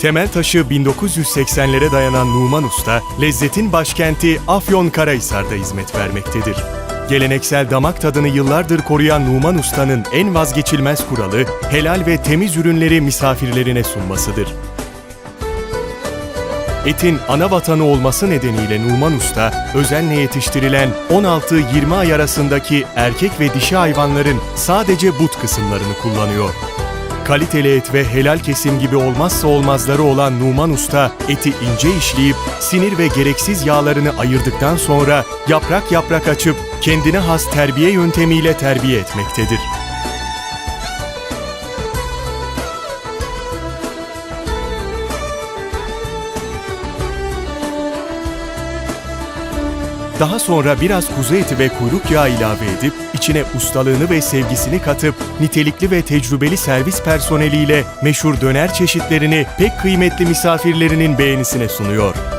Temel taşı 1980'lere dayanan Numan Usta, lezzetin başkenti Afyonkarahisar'da hizmet vermektedir. Geleneksel damak tadını yıllardır koruyan Numan Usta'nın en vazgeçilmez kuralı, helal ve temiz ürünleri misafirlerine sunmasıdır. Etin ana vatanı olması nedeniyle Numan Usta, özenle yetiştirilen 16-20 ay arasındaki erkek ve dişi hayvanların sadece but kısımlarını kullanıyor. Kaliteli et ve helal kesim gibi olmazsa olmazları olan Numan Usta, eti ince işleyip sinir ve gereksiz yağlarını ayırdıktan sonra yaprak yaprak açıp kendine has terbiye yöntemiyle terbiye etmektedir. Daha sonra biraz kuzu eti ve kuyruk yağı ilave edip içine ustalığını ve sevgisini katıp nitelikli ve tecrübeli servis personeliyle meşhur döner çeşitlerini pek kıymetli misafirlerinin beğenisine sunuyor.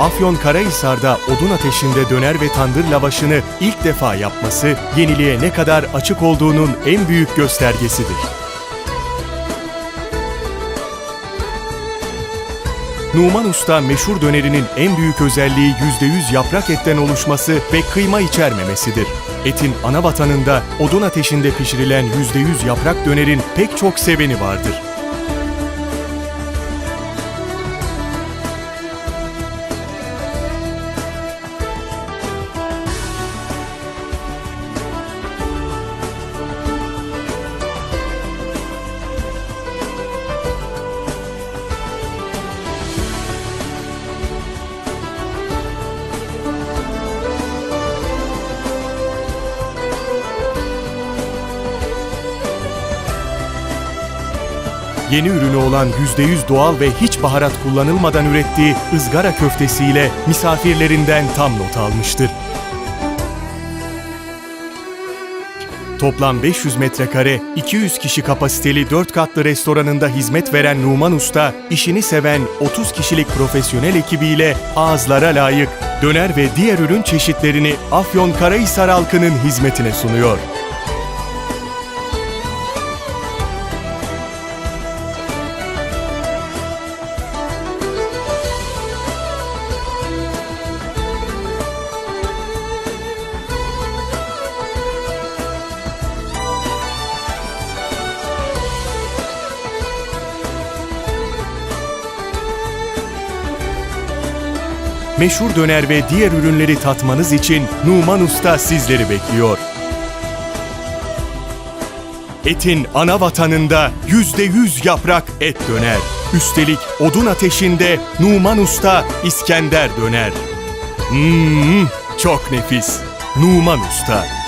Afyon Karahisar'da odun ateşinde döner ve tandır lavaşını ilk defa yapması, yeniliğe ne kadar açık olduğunun en büyük göstergesidir. Numan Usta meşhur dönerinin en büyük özelliği %100 yaprak etten oluşması ve kıyma içermemesidir. Etin ana vatanında odun ateşinde pişirilen %100 yaprak dönerin pek çok seveni vardır. Yeni ürünü olan %100 doğal ve hiç baharat kullanılmadan ürettiği ızgara köftesiyle misafirlerinden tam not almıştır. Toplam 500 metrekare, 200 kişi kapasiteli 4 katlı restoranında hizmet veren Numan Usta, işini seven 30 kişilik profesyonel ekibiyle ağızlara layık döner ve diğer ürün çeşitlerini Afyon Karahisar halkının hizmetine sunuyor. Meşhur döner ve diğer ürünleri tatmanız için Numan Usta sizleri bekliyor. Etin ana vatanında yüzde yüz yaprak et döner. Üstelik odun ateşinde Numan Usta İskender döner. Hmm, çok nefis. Numan Usta.